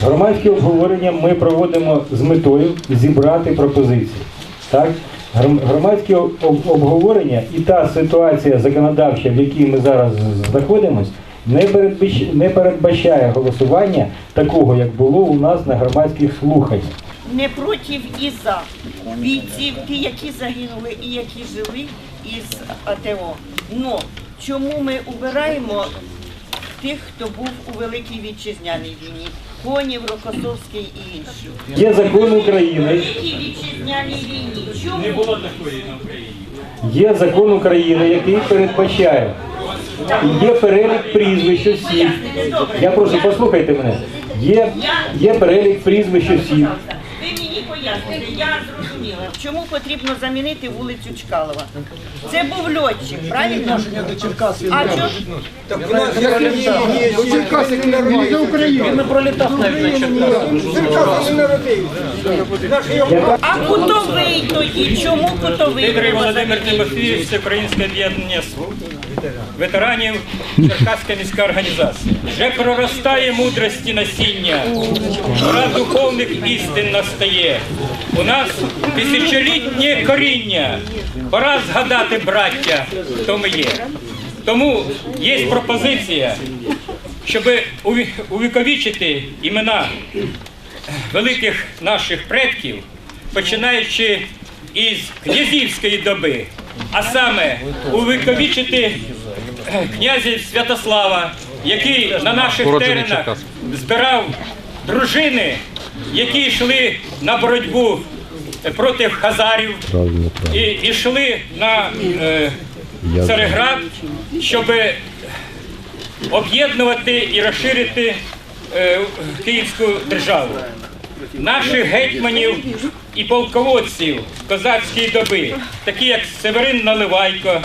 Громадське обговорення ми проводимо з метою зібрати пропозиції. Так? Гром- Громадське обговорення і та ситуація законодавча, в якій ми зараз знаходимося, не передбачає голосування такого, як було у нас на громадських слуханнях. не проти і за бійців, ті, які загинули і які жили із АТО. Но чому ми убираємо тих, хто був у Великій Вітчизняній війні? Конів, Рокосовський і інші. Є закон України, Великій Вітчизняній війні. Чому? Не було такої на Україні. є закон України, який передбачає. Є перелік прізвищ осіб. Я прошу, послухайте мене. Є, є перелік прізвищ осіб. Ви мені поясните, я зрозуміла, чому потрібно замінити вулицю Чкалова. Це був льотчик, правильно? А чого? А кутовий тоді? Чому кутовий? Дмитрий треба Володимир замінити? Тимофійович, Всеукраїнське об'єднання ветеранів Черкаська міська організація. Вже проростає мудрості насіння, пора духовних істин настає. У нас тисячолітнє коріння. Пора згадати, браття, хто ми є. Тому є пропозиція, щоб увіковічити імена великих наших предків, починаючи із князівської доби, а саме увіковічити е, князя Святослава, який на наших теренах збирав дружини, які йшли на боротьбу е, проти хазарів і і йшли на е, Цареград, щоб об'єднувати і розширити е, Київську державу. Наших гетьманів і полководців козацької доби, такі як Северин Наливайко,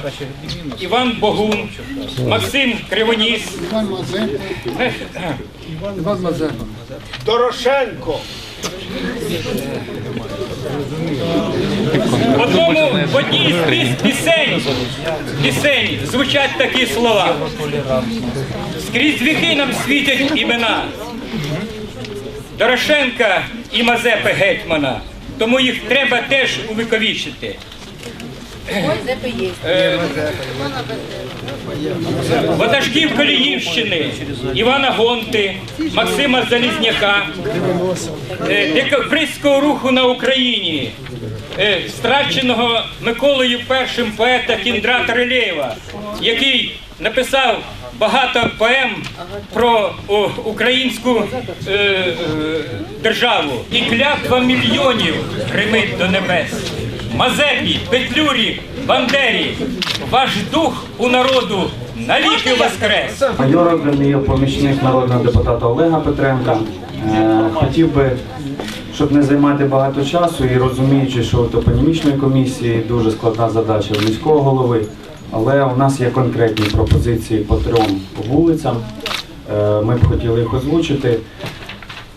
Іван Богун, Максим Кривоніс, Дорошенко. В одному в одній з піс- пісень, пісень звучать такі слова. Скрізь віки нам світять імена. Дорошенка і Мазепи гетьмана. Тому їх треба теж увіковічити. Е, Ватажків Коліївщини, Івана Гонти, Максима Залізняка, е, декабристського руху на Україні, е, страченого Миколою першим поета Кіндрата Релєєва, який написав багато поем про о, українську е, е, державу. І клятва мільйонів гримить до небес. Мазепі, Петлюрі, Бандері, ваш дух у народу навіки воскрес. Майор Огнєв, помічник народного депутата Олега Петренка. Е, Хотів би, щоб не займати багато часу і розуміючи, що у топонімічної комісії дуже складна задача міського голови, але у нас є конкретні пропозиції по трьом вулицям. Е, Ми б хотіли їх озвучити.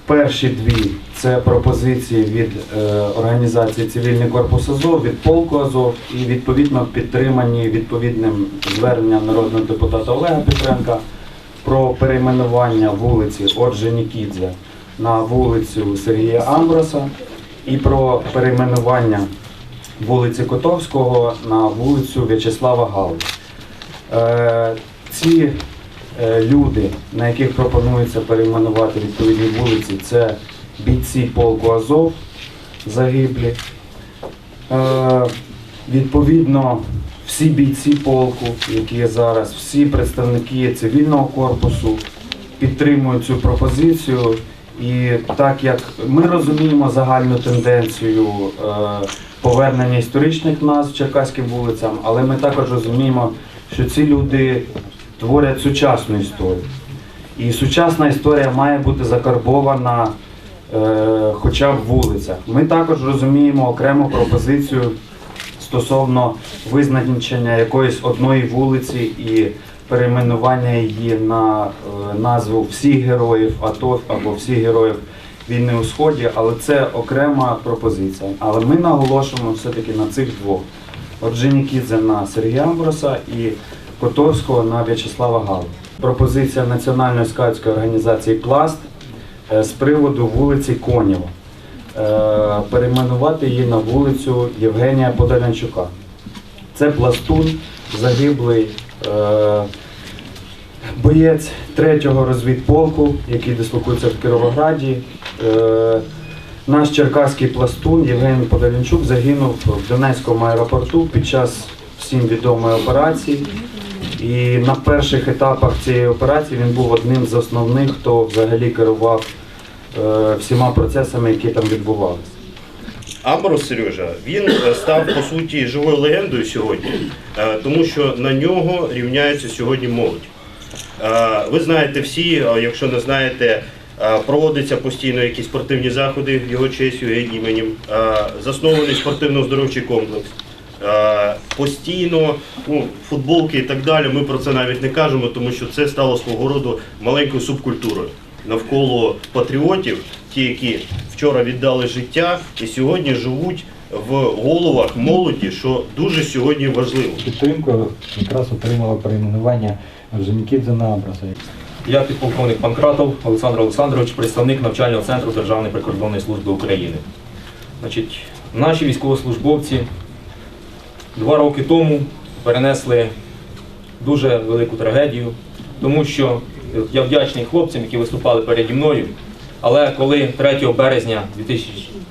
Перші дві це пропозиції від е, організації Цивільний корпус Азов, від полку Азов і відповідно підтримані відповідним зверненням народного депутата Олега Петренка про перейменування вулиці Орджонікідзе на вулицю Сергія Амброса і про перейменування вулиці Котовського на вулицю В'ячеслава Гали. Е, ці е, люди, на яких пропонується перейменувати відповідні вулиці, це бійці полку Азов загиблі. Е, відповідно, всі бійці полку, які є зараз, всі представники цивільного корпусу підтримують цю пропозицію. І так як ми розуміємо загальну тенденцію повернення історичних назв черкаським вулицям, але ми також розуміємо, що ці люди творять сучасну історію. І сучасна історія має бути закарбована е, хоча б в вулицях. Ми також розуміємо окрему пропозицію стосовно визначення якоїсь одної вулиці і перейменування її на е, назву всіх героїв АТО або всіх героїв війни у Сході, але це окрема пропозиція. Але ми наголошуємо все-таки на цих двох. Орджонікідзе на Сергія Амброса і Котовського на В'ячеслава Галу. Пропозиція Національної скаутської організації Пласт е, з приводу вулиці Конєва. Е, Перейменувати її на вулицю Євгенія Подолянчука. Це пластун, загиблий е, боєць 3-го розвідполку, який дислокується в Кіровограді. Е, наш черкаський пластун Євген Подолянчук загинув в Донецькому аеропорту під час всім відомої операції. І на перших етапах цієї операції він був одним з основних, хто взагалі керував е, всіма процесами, які там відбувалися. Амброс Сережа, він е, став по суті живою легендою сьогодні, тому що на нього рівняється сьогодні молодь. Е, Ви знаєте всі, е, якщо не знаєте, е, проводяться постійно якісь спортивні заходи його честь, його іменем, заснований спортивно-оздоровчий комплекс. Постійно ну, футболки і так далі. Ми про це навіть не кажемо, тому що це стало свого роду маленькою субкультурою навколо патріотів, ті, які вчора віддали життя і сьогодні живуть в головах молоді, що дуже сьогодні важливо. Підтримку якраз отримала перейменування Женікідзе на Абраса. Я підполковник Панкратов Олександр Олександрович, представник навчального центру Державної прикордонної служби України. Значить, наші військовослужбовці два роки тому перенесли дуже велику трагедію, тому що я вдячний хлопцям, які виступали переді мною. Але коли 3 березня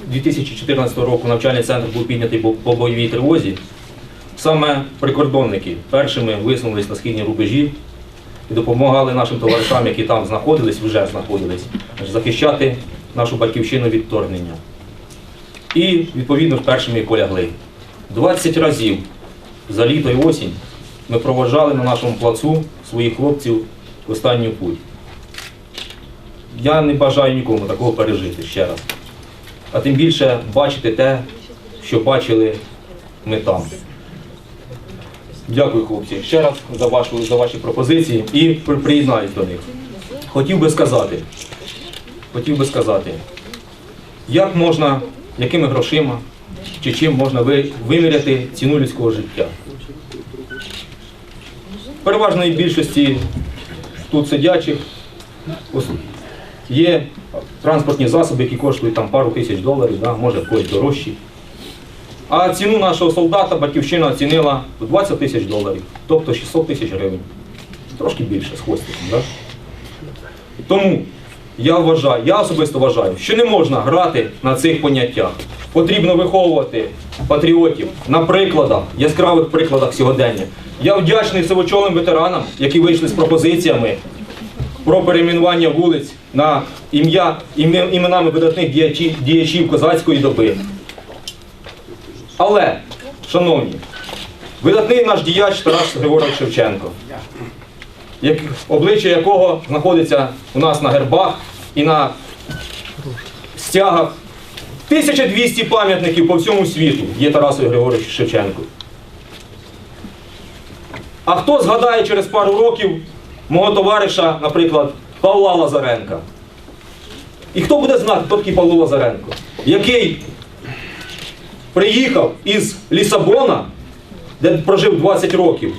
2014 року навчальний центр був піднятий по бойовій тривозі, саме прикордонники першими висунулись на східні рубежі і допомагали нашим товаришам, які там знаходились, вже знаходились, захищати нашу батьківщину від вторгнення. І відповідно першими полягли. 20 разів за літо і осінь ми проважали на нашому плацу своїх хлопців в останню путь. Я не бажаю нікому такого пережити ще раз. А тим більше бачити те, що бачили ми там. Дякую, хлопці, ще раз за, вашу, за ваші пропозиції і при- приєднаюсь до них. Хотів би сказати, хотів би сказати, як можна, якими грошима чи чим можна ви- виміряти ціну людського життя. Переважної більшості тут сидячих є транспортні засоби, які коштують там пару тисяч доларів, да, може когось дорожчі. А ціну нашого солдата батьківщина оцінила в 20 тисяч доларів, тобто 600 тисяч гривень. Трошки більше з хвостиком. Да? Тому я вважаю, я особисто вважаю, що не можна грати на цих поняттях. Потрібно виховувати патріотів на прикладах, яскравих прикладах сьогодення. Я вдячний сивочолим ветеранам, які вийшли з пропозиціями про перейменування вулиць на ім'я іменами видатних діячів козацької доби. Але, шановні, видатний наш діяч Тарас Григорович Шевченко, як, обличчя якого знаходиться у нас на гербах і на стягах. 1200 пам'ятників по всьому світу є Тарасу Григоровичу Шевченку. А хто згадає через пару років мого товариша, наприклад, Павла Лазаренка? І хто буде знати, хто такий Павло Лазаренко, який приїхав із Лісабона, де прожив 20 років,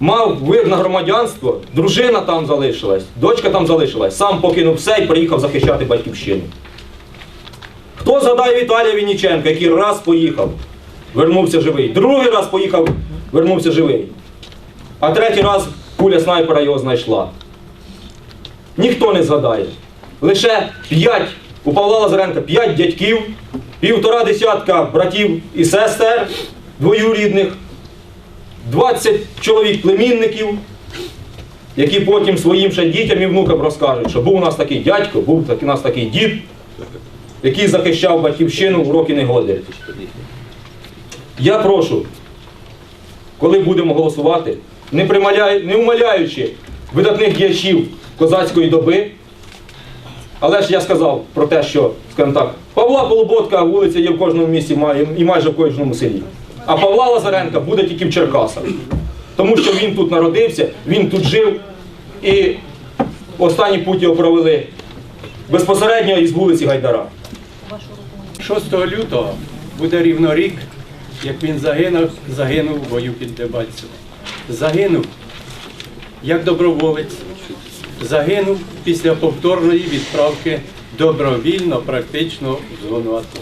мав вир на громадянство, дружина там залишилась, дочка там залишилась, сам покинув все і приїхав захищати батьківщину. Хто згадає Віталія Вінніченка, який раз поїхав, вернувся живий, другий раз поїхав, вернувся живий, а третій раз куля снайпера його знайшла. Ніхто не згадає. Лише п'ять, у Павла Лазаренка п'ять дядьків, півтора десятка братів і сестер двоюрідних, 20 чоловік племінників, які потім своїм ще дітям і внукам розкажуть, що був у нас такий дядько, був у нас такий дід, який захищав батьківщину в роки негоди. Я прошу, коли будемо голосувати, не, не умаляючи видатних діячів козацької доби, але ж я сказав про те, що, скажімо так, Павла Полуботка вулиця є в кожному місті і майже в кожному селі. А Павла Лазаренка буде тільки в Черкасах. Тому що він тут народився, він тут жив і останні путь його провели безпосередньо із вулиці Гайдара. 6 лютого буде рівно рік, як він загинув, загинув у бою під Дебальцевим. Загинув як доброволець, загинув після повторної відправки добровільно, практично в зону АТО.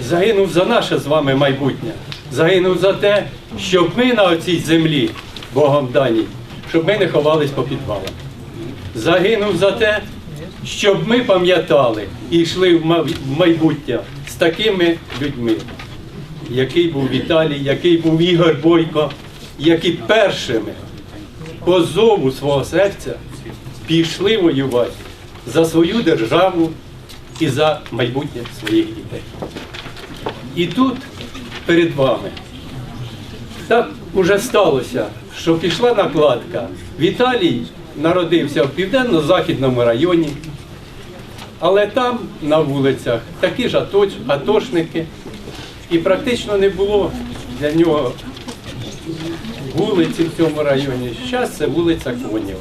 Загинув за наше з вами майбутнє. Загинув за те, щоб ми на оцій землі, Богом даній, щоб ми не ховались по підвалам. Загинув за те, щоб ми пам'ятали і йшли в майбутнє з такими людьми, який був Віталій, який був Ігор Бойко, які першими по зову свого серця пішли воювати за свою державу і за майбутнє своїх дітей. І тут перед вами так уже сталося, що пішла накладка. Віталій народився в південно-західному районі, але там на вулицях такі ж атошники, і практично не було для нього вулиці в цьому районі. Зараз це вулиця Конєва.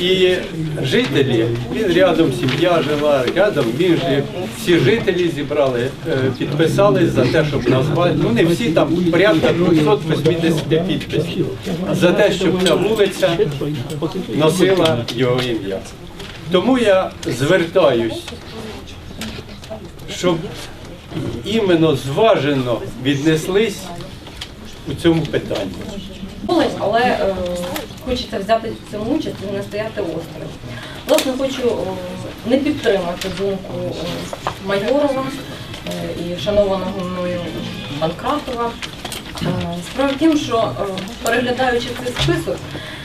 І жителі, він рядом сім'я жила, рядом він жив. Всі жителі зібрали, е, підписались за те, щоб назвати. Ну не всі там порядка 280 підписів. За те, щоб ця вулиця носила його ім'я. Тому я звертаюсь, щоб іменно зважено віднеслись у цьому питанні. Але е, хочеться взяти цьому участь і не стояти осторонь. Власне, хочу е, не підтримати думку е, Майорова і шанованого мною Панкратова. Е, Справа в тім, що переглядаючи цей список,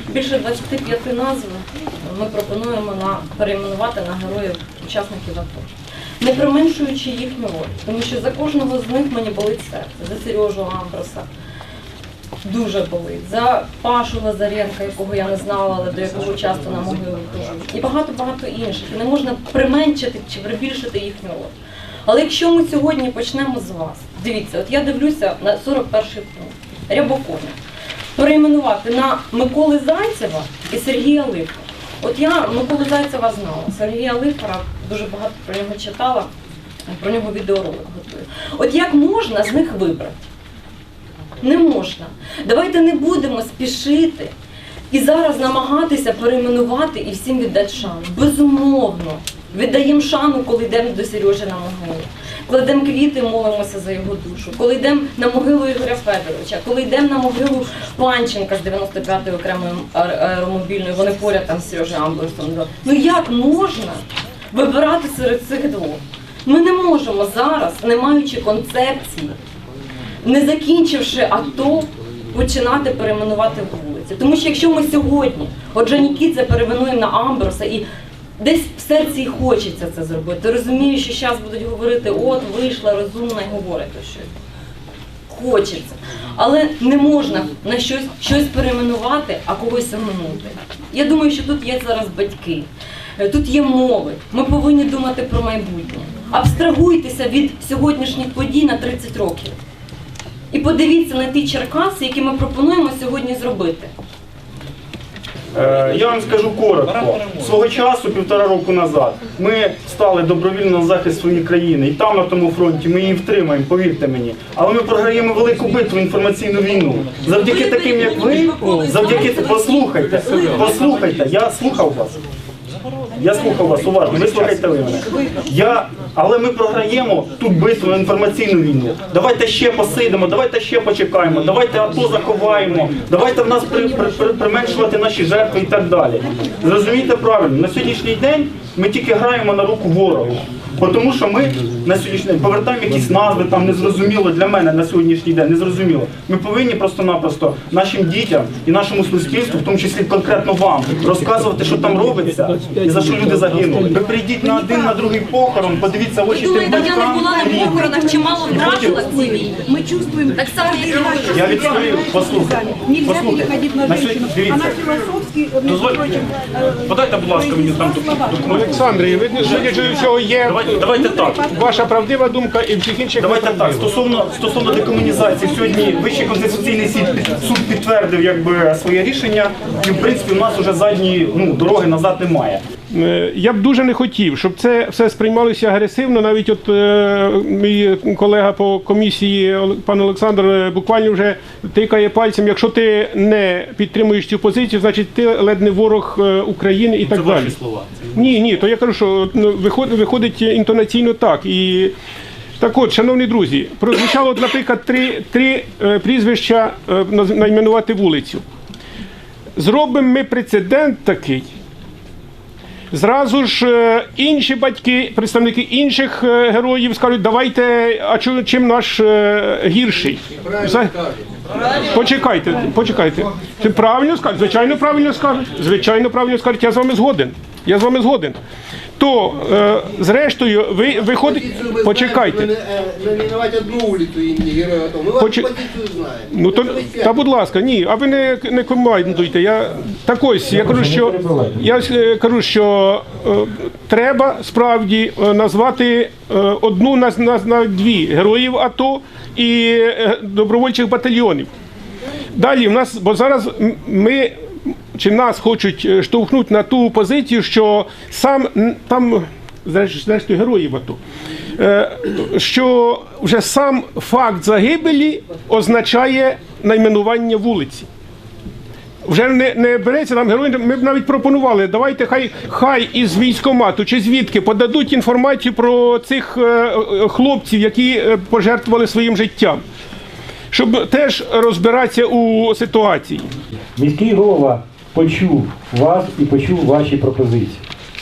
більше 25 назв ми пропонуємо перейменувати на героїв учасників АТО. Не применшуючи їхню роль, тому що за кожного з них мені болить серце, за Сережу Амброса, дуже болить. За Пашу Лазаренка, якого я не знала, але до якого часто на могилу хожу. І багато-багато інших. І не можна применшити чи прибільшити їхню роль. Але якщо ми сьогодні почнемо з вас, дивіться, от я дивлюся на 41-й пункт Рябоконя. Перейменувати на Миколи Зайцева і Сергія Лихара. От я Миколу Зайцева знала, Сергія Лихара дуже багато про нього читала, про нього відеоролик готую. От як можна з них вибрати? Не можна. Давайте не будемо спішити і зараз намагатися перейменувати і всім віддати шану. Безумовно. Віддаємо шану, коли йдемо до Сережі на могилу. Кладемо квіти, молимося за його душу. Коли йдемо на могилу Ігоря Федоровича, коли йдемо на могилу Панченка з 95-ї окремої аер- аеромобільної, вони поряд там з Сережею Амбросом. Ну як можна вибирати серед цих двох? Ми не можемо зараз, не маючи концепції, не закінчивши АТО, починати перейменувати вулиці. Тому що якщо ми сьогодні, отже, Нікітце перейменуємо на Амброса і десь в серці й хочеться це зробити. Ти розумієш, що зараз будуть говорити, от вийшла розумна і говорить щось. Хочеться. Але не можна на щось, щось перейменувати, а когось оминути. Я думаю, що тут є зараз батьки, тут є мови. Ми повинні думати про майбутнє. Абстрагуйтеся від сьогоднішніх подій на 30 років. І подивіться на ті Черкаси, які ми пропонуємо сьогодні зробити. Е, Я вам скажу коротко. Свого часу, півтора року назад, ми стали добровільно на захист своєї країни. І там на тому фронті ми її втримаємо, повірте мені. Але ми програємо велику битву інформаційну війну. Завдяки таким, як ви, завдяки послухайте, послухайте, я слухав вас. Я слухав вас уважно, ви слухайте ви мене. Я, але ми програємо тут битву інформаційну війну. Давайте ще посидимо, давайте ще почекаємо, давайте АТО заховаємо, давайте в нас при, при, при- применшувати наші жертви і так далі. Зрозумійте правильно, на сьогоднішній день ми тільки граємо на руку ворогу. Бо Тому що ми на сьогоднішній день повертаємо якісь назви, там незрозуміло для мене на сьогоднішній день, незрозуміло. Ми повинні просто-напросто нашим дітям і нашому суспільству, в тому числі конкретно вам, розказувати, що там робиться і за що люди загинули. Ви прийдіть на один, на другий похорон, подивіться в очі тим я не батькам. була на похоронах, чимало втратила в цій війні. Мы чувствуем, Так само, як і ви. Я відстаю, послухайте. нельзя Послухайте. переходить на На сьогодні, дивіться. Она философски, между Дозволь- прочим, э, Подайте, будь ласка, мені там документ. Олександр, ви судячи з цього є Давайте, давайте так. ваша правдива думка і всіх інших. Давайте так, стосовно стосовно декомунізації, сьогодні Вищий конституційний суд, суд підтвердив якби своє рішення І в принципі у нас вже задні ну, дороги назад немає. Е, Я б дуже не хотів, щоб це все сприймалося агресивно. Навіть от е, мій колега по комісії пан Олександр е, буквально вже тикає пальцем. Якщо ти не підтримуєш цю позицію, значить ти ледь не ворог е, України і так далі. слова. Ні, ні, то я кажу, що ну, виходить, виходить інтонаційно так. І так от, шановні друзі, прозвучало, наприклад, три, три е, прізвища е, найменувати вулицю. Зробимо ми прецедент такий. Зразу ж е, інші батьки, представники інших е, героїв скажуть, давайте, а чим наш е, гірший? За- Почекайте, почекайте. Ти правильно скажеш? Звичайно, правильно скажеш. Звичайно, правильно скажеш. Я з вами згоден. Я з вами згоден. То, е, зрештою, ви виходить. Почекайте. Одну Героя АТО. Мы вашу позицию. Ну то та будь ласка, ні, а ви не, не командуйте. Я так ось я кажу, що я е, кажу, що е, треба справді е, назвати е, одну на, на, на дві героїв АТО і е, добровольчих батальйонів. Далі в нас, бо зараз м- ми чи нас хочуть е, штовхнути на ту позицію, що сам там, зрештою, героїв АТО, е, що вже сам факт загибелі означає найменування вулиці. Вже не, не береться там герої. Ми б навіть пропонували, давайте хай хай із військомату чи звідки подадуть інформацію про цих е, хлопців, які пожертвували своїм життям, щоб теж розбиратися у ситуації. Міський голова почув вас і почув ваші пропозиції.